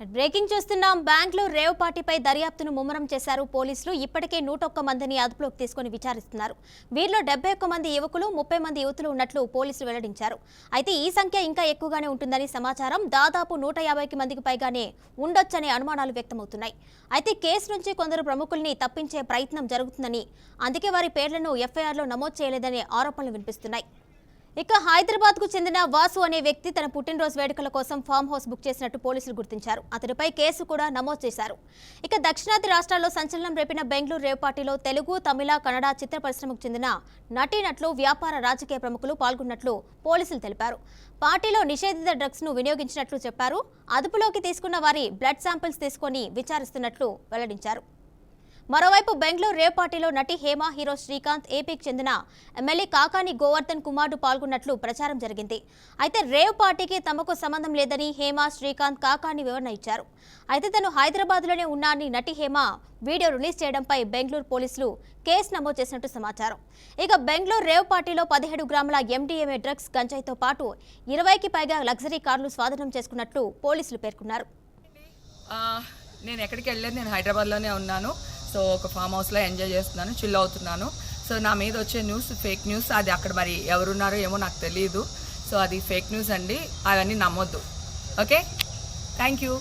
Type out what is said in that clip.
Breaking చూస్తున్నాం బ్యాంకులో rave పార్టీపై దర్యాప్తును ముమ్మరం చేశారు పోలీసులు. ఇప్పటికే నూట ఒక్క మందిని అదుపులోకి తీసుకుని విచారిస్తున్నారు. వీరిలో డెబ్బై ఒక్క మంది యువకులు ముప్పై మంది యువతులు ఉన్నట్లు పోలీసులు వెల్లడించారు. అయితే ఈ సంఖ్య ఇంకా ఎక్కువగానే ఉంటుందని సమాచారం దాదాపు నూట యాభైకి మందికి పైగానే ఉండొచ్చనే అనుమానాలు వ్యక్తమవుతున్నాయి. అయితే కేసు నుంచి కొందరు ప్రముఖుల్ని తప్పించే ప్రయత్నం జరుగుతుందని అందుకే వారి పేర్లను ఎఫ్ఐఆర్లో నమోదు చేయలేదనే ఆరోపణలు వినిపిస్తున్నాయి. ఇక హైదరాబాద్కు చెందిన వాసు అనే వ్యక్తి తన పుట్టినరోజు వేడుకల కోసం ఫామ్ హౌస్ బుక్ చేసినట్టు పోలీసులు గుర్తించారు. అతడిపై కేసు కూడా నమోదు చేశారు. ఇక దక్షిణాది రాష్ట్రాల్లో సంచలనం రేపిన బెంగళూరు రేవ్ పార్టీలో తెలుగు తమిళ కన్నడ చిత్ర పరిశ్రమకు చెందిన నటీనట్లు వ్యాపార రాజకీయ ప్రముఖులు పాల్గొన్నట్లు పోలీసులు తెలిపారు. పార్టీలో నిషేధిత డ్రగ్స్ను వినియోగించినట్లు చెప్పారు. అదుపులోకి తీసుకున్న వారి బ్లడ్ శాంపిల్స్ తీసుకొని విచారిస్తున్నట్లు వెల్లడించారు. మరోవైపు బెంగళూరు రేవ్ పార్టీలో నటి హేమ హీరో శ్రీకాంత్ ఏపీకి చెందిన ఎమ్మెల్యే కాకాని గోవర్ధన్ కుమార్డు పాల్గొన్నట్లు ప్రచారం జరిగింది. అయితే రేవ్ పార్టీకి తమకు సంబంధం లేదని హేమ శ్రీకాంత్ కాకాని వివరణ ఇచ్చారు. అయితే తను హైదరాబాద్లోనే ఉన్నా అని నటి హేమ వీడియో రిలీజ్ చేయడంపై బెంగళూరు పోలీసులు కేసు నమోదు చేసినట్టు సమాచారం. ఇక బెంగళూరు రేవ్ పార్టీలో పదిహేడు గ్రాముల ఎండీఎంఏ డ్రగ్స్ గంజాయితో పాటు ఇరవైకి పైగా లగ్జరీ కార్లు స్వాధీనం చేసుకున్నట్లు పోలీసులు పేర్కొన్నారు. నేను ఎక్కడికి వెళ్ళలేదు. నేను హైదరాబాద్లోనే ఉన్నాను. సో ఒక ఫామ్ హౌస్లో ఎంజాయ్ చేస్తున్నాను చిల్ అవుతున్నాను. సో నా మీద వచ్చే న్యూస్ ఫేక్ న్యూస్ అది అక్కడ మరి ఎవరున్నారో ఏమో నాకు తెలియదు సో అది ఫేక్ న్యూస్ అండి అవన్నీ నమ్మొద్దు. ఓకే? Thank you